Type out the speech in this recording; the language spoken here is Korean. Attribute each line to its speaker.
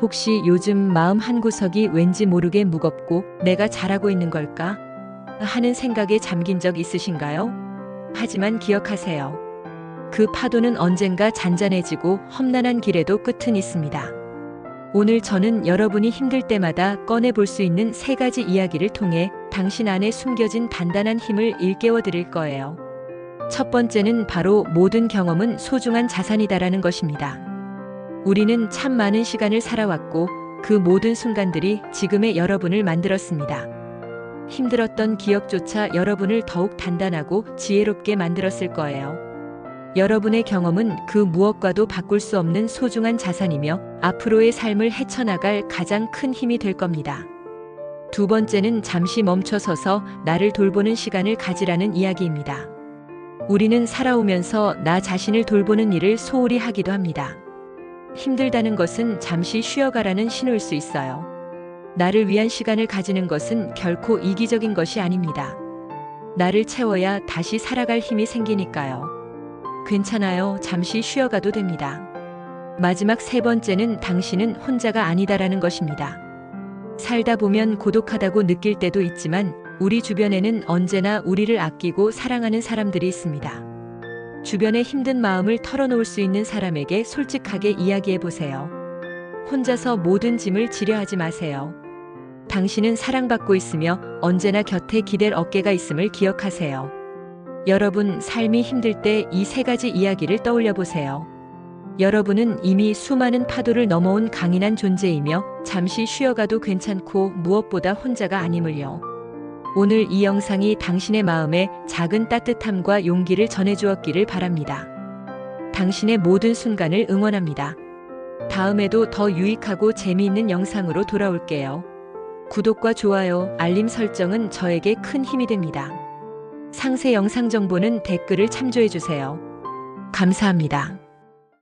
Speaker 1: 혹시 요즘 마음 한구석이 왠지 모르게 무겁고 내가 잘하고 있는 걸까? 하는 생각에 잠긴 적 있으신가요? 하지만 기억하세요. 그 파도는 언젠가 잔잔해지고 험난한 길에도 끝은 있습니다. 오늘 저는 여러분이 힘들 때마다 꺼내 볼 수 있는 세 가지 이야기를 통해 당신 안에 숨겨진 단단한 힘을 일깨워 드릴 거예요. 첫 번째는 바로 모든 경험은 소중한 자산이다라는 것입니다. 우리는 참 많은 시간을 살아왔고 그 모든 순간들이 지금의 여러분을 만들었습니다. 힘들었던 기억조차 여러분을 더욱 단단하고 지혜롭게 만들었을 거예요. 여러분의 경험은 그 무엇과도 바꿀 수 없는 소중한 자산이며 앞으로의 삶을 헤쳐나갈 가장 큰 힘이 될 겁니다. 두 번째는 잠시 멈춰서서 나를 돌보는 시간을 가지라는 이야기입니다. 우리는 살아오면서 나 자신을 돌보는 일을 소홀히 하기도 합니다. 힘들다는 것은 잠시 쉬어가라는 신호일 수 있어요. 나를 위한 시간을 가지는 것은 결코 이기적인 것이 아닙니다. 나를 채워야 다시 살아갈 힘이 생기니까요. 괜찮아요. 잠시 쉬어가도 됩니다. 마지막 세 번째는 당신은 혼자가 아니다라는 것입니다. 살다 보면 고독하다고 느낄 때도 있지만 우리 주변에는 언제나 우리를 아끼고 사랑하는 사람들이 있습니다. 주변의 힘든 마음을 털어놓을 수 있는 사람에게 솔직하게 이야기해 보세요. 혼자서 모든 짐을 지려 하지 마세요. 당신은 사랑받고 있으며 언제나 곁에 기댈 어깨가 있음을 기억하세요. 여러분, 삶이 힘들 때 이 세 가지 이야기를 떠올려 보세요. 여러분은 이미 수많은 파도를 넘어온 강인한 존재이며 잠시 쉬어가도 괜찮고 무엇보다 혼자가 아님을요. 오늘 이 영상이 당신의 마음에 작은 따뜻함과 용기를 전해주었기를 바랍니다. 당신의 모든 순간을 응원합니다. 다음에도 더 유익하고 재미있는 영상으로 돌아올게요. 구독과 좋아요, 알림 설정은 저에게 큰 힘이 됩니다. 상세 영상 정보는 댓글을 참조해주세요. 감사합니다.